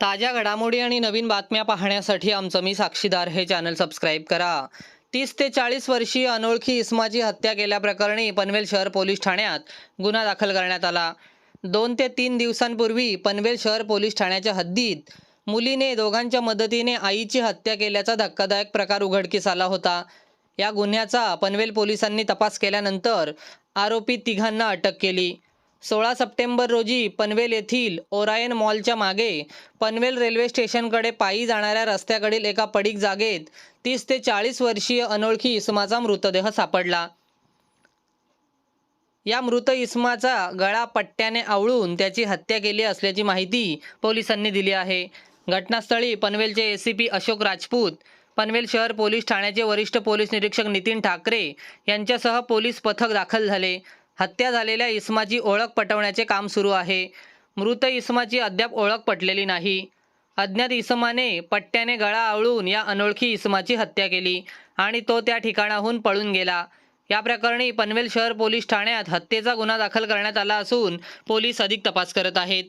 ताज्या घडामोडी आणि नवीन बातम्या पाहण्यासाठी आमचं मी साक्षीदार हे चॅनल सबस्क्राईब करा. तीस ते चाळीस वर्षीय अनोळखी इस्माची हत्या केल्याप्रकरणी पनवेल शहर पोलीस ठाण्यात गुन्हा दाखल करण्यात आला. दोन ते तीन दिवसांपूर्वी पनवेल शहर पोलीस ठाण्याच्या हद्दीत मुलीने दोघांच्या मदतीने आईची हत्या केल्याचा धक्कादायक प्रकार उघडकीस आला होता. या गुन्ह्याचा पनवेल पोलिसांनी तपास केल्यानंतर आरोपी तिघांना अटक केली. सोळा सप्टेंबर रोजी पनवेल येथील ओरायन मॉलच्या मागे पनवेल रेल्वे स्टेशनकडे पायी जाणाऱ्या रस्त्याकडील एका पडीक जागेत तीस ते चाळीस वर्षीय अनोळखी इसमाचा मृतदेह सापडला. या मृत इसमाचा गळा पट्ट्याने आवळून त्याची हत्या केली असल्याची माहिती पोलिसांनी दिली आहे. घटनास्थळी पनवेलचे एसीपी अशोक राजपूत पनवेल शहर पोलीस ठाण्याचे वरिष्ठ पोलीस निरीक्षक नितीन ठाकरे यांच्यासह पोलीस पथक दाखल झाले. हत्या झालेल्या इस्माची ओळख पटवण्याचे काम सुरू आहे. मृत इस्माची अद्याप ओळख पटलेली नाही. अज्ञात इसमाने पट्ट्याने गळा आवळून या अनोळखी इसमाची हत्या केली आणि तो त्या ठिकाणाहून पळून गेला. या प्रकरणी पनवेल शहर पोलीस ठाण्यात हत्येचा गुन्हा दाखल करण्यात आला असून पोलीस अधिक तपास करत आहेत.